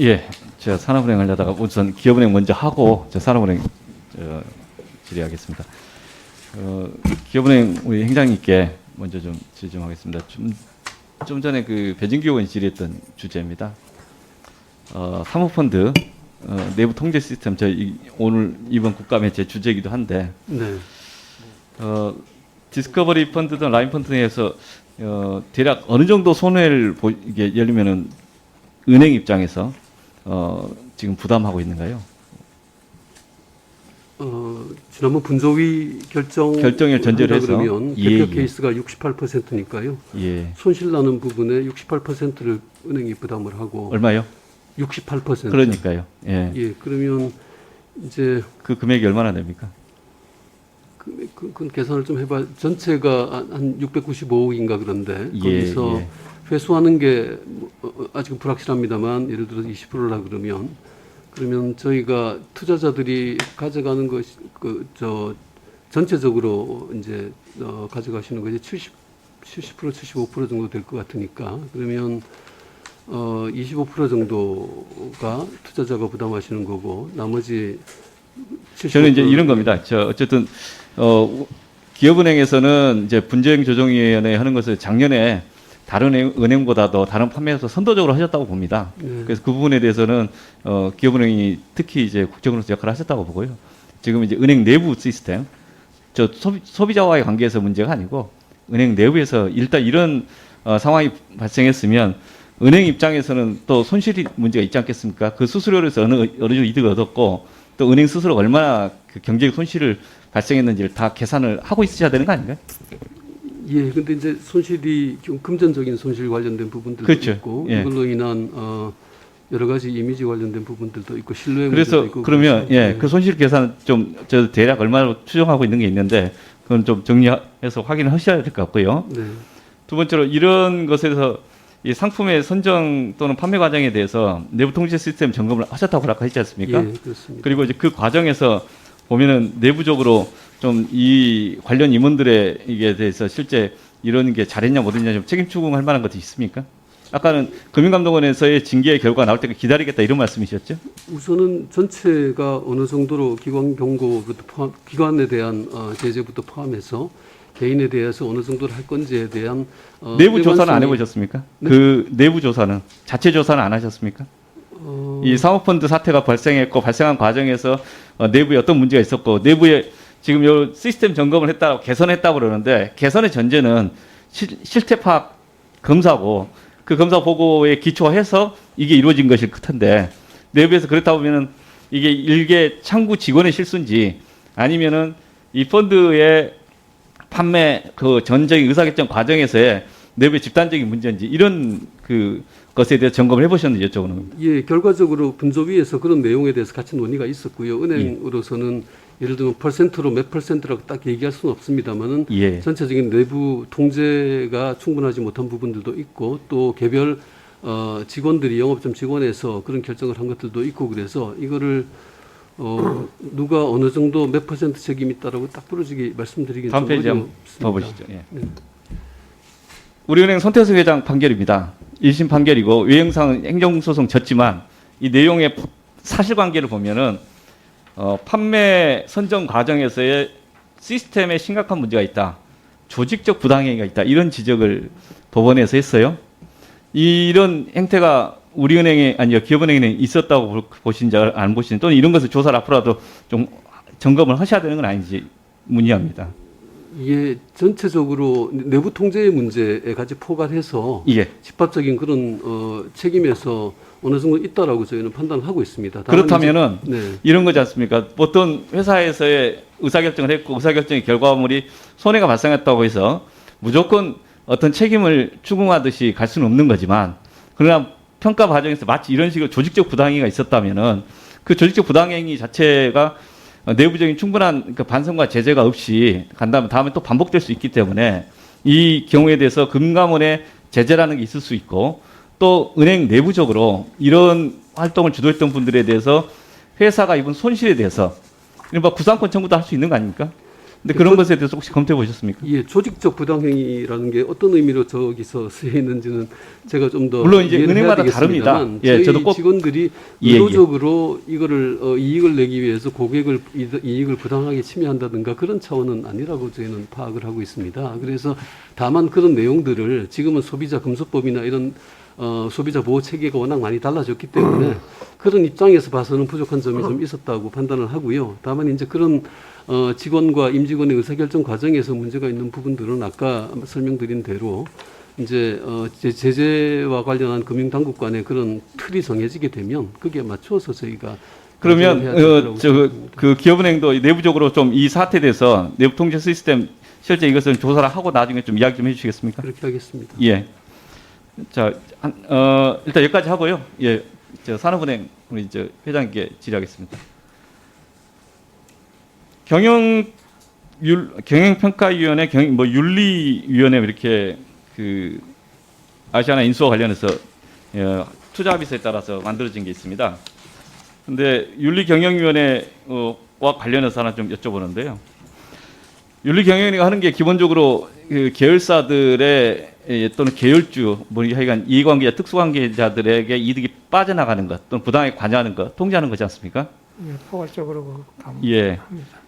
예, 제가 산업은행 하려다가 우선 기업은행 먼저 하고 저 산업은행 저, 질의하겠습니다. 어, 기업은행 우리 행장님께 먼저 좀 질의 좀 하겠습니다. 좀, 좀 전에 그 배진규 의원이 질의했던 주제입니다. 어, 사모펀드 어, 내부 통제 시스템 저 이, 오늘 이번 국감의 제 주제이기도 한데 네. 어, 디스커버리 펀드든 라인 펀드 내에서 어, 대략 어느 정도 손해를 보, 이게 열리면은 은행 입장에서 어, 지금 부담하고 있는가요? 어, 지난번 분조위 결정 결정을 전제로 해서. 그러면 예, 대표 예. 케이스가 68%니까요. 예. 손실 나는 부분에 68%를 은행이 부담을 하고 얼마요? 68%. 그러니까요. 예. 예, 그러면 이제 그 금액이 얼마나 됩니까? 그, 그, 그 계산을 좀 해봐. 전체가 한- 한 695억인가 그런데 예, 거기서 예. 회수하는 게 뭐, 어, 어, 아직은 불확실합니다만 예를 들어서 20%라 그러면 그러면 저희가 투자자들이 가져가는 것이 그 저 전체적으로 이제 어, 가져가시는 것이 70 70% 75% 정도 될 것 같으니까 그러면 어, 25% 정도가 투자자가 부담하시는 거고 나머지 75% 저는 이제 이런 겁니다. 저 어쨌든 어, 기업은행에서는 이제 분쟁 조정위원회 하는 것을 작년에 다른 은- 은행보다도 다른 판매에서 선도적으로 하셨다고 봅니다. 네. 그래서 그 부분에 대해서는 어, 기업은행이 특히 이제 국정으로서 역할을 하셨다고 보고요. 지금 이제 은행 내부 시스템, 저 소비, 소비 자와의 관계에서 문제가 아니고 은행 내부에서 일단 이런 어, 상황이 발생했으면 은행 입장에서는 또 손실이 문제가 있지 않겠습니까? 그 수수료에서 어느 어느 정도 이득을 얻었고 또 은행 스스로 얼마나 그 경제적 손실을 발생했는지를 다 계산을 하고 있으셔야 되는 거 아닌가요? 예, 근데 이제 손실이 좀 금전적인 손실 관련된 부분들도 그렇죠. 있고 예. 이걸로 인한 어, 여러 가지 이미지 관련된 부분들도 있고 신뢰 그래서 있고 그러면 예, 그 손실 계산 좀 저 대략 얼마로 추정하고 있는 게 있는데 그건 좀 정리해서 확인을 하셔야 될 것 같고요. 네. 두 번째로 이런 것에서 이 상품의 선정 또는 판매 과정에 대해서 내부 통제 시스템 점검을 하셨다고 아까 했지 않습니까? 예, 그렇습니다. 그리고 이제 그 과정에서 보면은 내부적으로 좀 이 관련 임원들의 이게 대해서 실제 이런 게 잘했냐 못했냐 좀 책임 추궁할 만한 것도 있습니까? 아까는 금융감독원에서의 징계 결과 나올 때까지 기다리겠다 이런 말씀이셨죠? 우선은 전체가 어느 정도로 기관 경고부터 포함, 기관에 대한 어, 제재부터 포함해서 개인에 대해서 어느 정도를 할 건지에 대한 어, 내부 조사는 안 해보셨습니까? 네? 그 내부 조사는 자체 조사는 안 하셨습니까? 어, 이 사모펀드 사태가 발생했고 발생한 과정에서 어, 내부에 어떤 문제가 있었고 내부에 지금 요 시스템 점검을 했다 개선했다고 그러는데 개선의 전제는 실, 실태 파악 검사고 그 검사 보고에 기초해서 이게 이루어진 것일 텐데 내부에서 그렇다 보면은 이게 일개 창구 직원의 실수인지 아니면은 이 펀드의 판매 그 전적인 의사결정 과정에서의 내부의 집단적인 문제인지 이런 그 것에 대해 점검을 해보셨는지 여쭤보는 겁니다. 예, 결과적으로 분조위에서 그런 내용에 대해서 같이 논의가 있었고요. 은행으로서는 예 를 들면 퍼센트로 몇 퍼센트라고 딱 얘기할 수는 없습니다만은 예. 전체적인 내부 통제가 충분하지 못한 부분들도 있고 또 개별 어, 직원들이 영업점 직원에서 그런 결정을 한 것들도 있고 그래서 이거를 어, 누가 어느 정도 몇 퍼센트 책임이 있다라고 딱 부러지게 말씀드리긴 다음 좀 페이지 한번. 더 보시죠. 예. 네. 우리은행 손태수 회장 판결입니다. 1심 판결이고 외형상 행정소송 졌지만 이 내용의 사실관계를 보면은 어, 판매 선정 과정에서의 시스템에 심각한 문제가 있다. 조직적 부당행위가 있다. 이런 지적을 법원에서 했어요. 이런 행태가 우리은행에 아니요 기업은행에 있었다고 볼- 보신지 안 보시는지 또는 이런 것을 조사를 앞으로라도 좀 점검을 하셔야 되는 건 아닌지 문의합니다. 이게 전체적으로 내부 통제의 문제에 같이 포괄해서 예. 집합적인 그런 어, 책임에서 어느 정도 있다라고 저희는 판단하고 있습니다. 다만 그렇다면은 이제- 네. 이런 거지 않습니까? 어떤 회사에서의 의사결정을 했고 의사결정의 결과물이 손해가 발생했다고 해서 무조건 어떤 책임을 추궁하듯이 갈 수는 없는 거지만 그러나 평가 과정에서 마치 이런 식으로 조직적 부당행위가 있었다면은 그 조직적 부당행위 자체가 어, 내부적인 충분한 그 반성과 제재가 없이 간다면 다음에 또 반복될 수 있기 때문에 이 경우에 대해서 금감원의 제재라는 게 있을 수 있고 또 은행 내부적으로 이런 활동을 주도했던 분들에 대해서 회사가 입은 손실에 대해서 이른바 구상권 청구도 할 수 있는 거 아닙니까? 근데 그런 것에 대해서 혹시 검토해 보셨습니까? 예, 조직적 부당행위라는 게 어떤 의미로 저기서 쓰여 있는지는 제가 좀 더 물론 이제 은행마다 다릅니다. 예, 저희 저도 꼭- 직원들이 예, 예. 의도적으로 이거를 어, 이익을 내기 위해서 고객을 이익을 부당하게 침해한다든가 그런 차원은 아니라고 저희는 파악을 하고 있습니다. 그래서 다만 그런 내용들을 지금은 소비자 금수법이나 이런 어, 소비자 보호 체계가 워낙 많이 달라졌기 때문에 그런 입장에서 봐서는 부족한 점이 좀 있었다고 판단을 하고요. 다만 이제 그런 어, 직원과 임직원의 의사결정 과정에서 문제가 있는 부분들은 아까 설명드린 대로 이제 어, 제- 제재와 관련한 금융당국 간의 그런 틀이 정해지게 되면 그게 맞춰서 저희가 그러면 어, 저, 생각합니다. 그 기업은행도 내부적으로 좀 이 사태에 대해서 내부 통제 시스템 실제 이것을 조사를 하고 나중에 좀 이야기 좀 해주시겠습니까? 그렇게 하겠습니다. 예. 자, 한, 어, 일단 여기까지 하고요. 예, 저 산업은행 우리 이제 회장님께 질의하겠습니다. 경영 율 경영평가위원회 경, 뭐 윤리위원회 이렇게 그 아시아나 인수와 관련해서 예, 투자 비서에 따라서 만들어진 게 있습니다. 근데 윤리경영위원회와 관련해서 하나 좀 여쭤보는데요. 윤리경영위가 하는 게 기본적으로 그 계열사들의 예, 또는 계열주, 뭐 하여간 이해관계자, 특수관계자들에게 이득이 빠져나가는 것 또는 부당하게 관여하는 것, 통제하는 거지 않습니까? 예, 포괄적으로 그 감- 예. 합니다.